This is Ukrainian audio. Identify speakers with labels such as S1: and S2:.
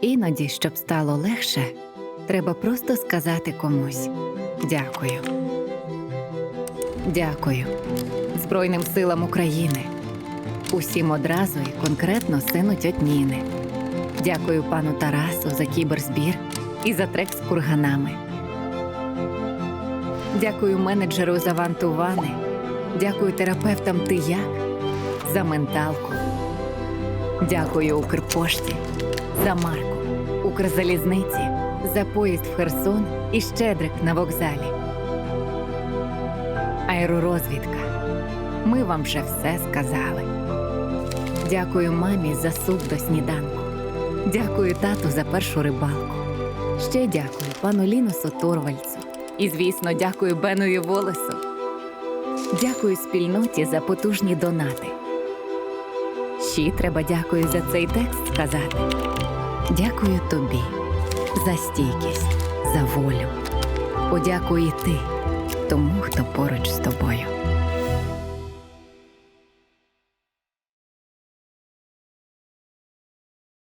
S1: Іноді, щоб стало легше, треба просто сказати комусь дякую. Дякую Збройним силам України. Усім одразу і конкретно сину тьотніни. Дякую пану Тарасу за кіберзбір і за трек з курганами. Дякую менеджеру за вантувани. Дякую терапевтам ти як за менталку. Дякую Укрпошті за марку, Укрзалізниці, за поїзд в Херсон і щедрик на вокзалі. Аеророзвідка. Ми вам вже все сказали. Дякую мамі за суп до сніданку. Дякую тату за першу рибалку. Ще дякую пану Лінусу Торвальцу. І, звісно, дякую Бенові Волесу. Дякую спільноті за потужні донати. Ще треба дякую за цей текст сказати. Дякую тобі за стійкість, за волю. Подякуй і ти тому, хто поруч з тобою.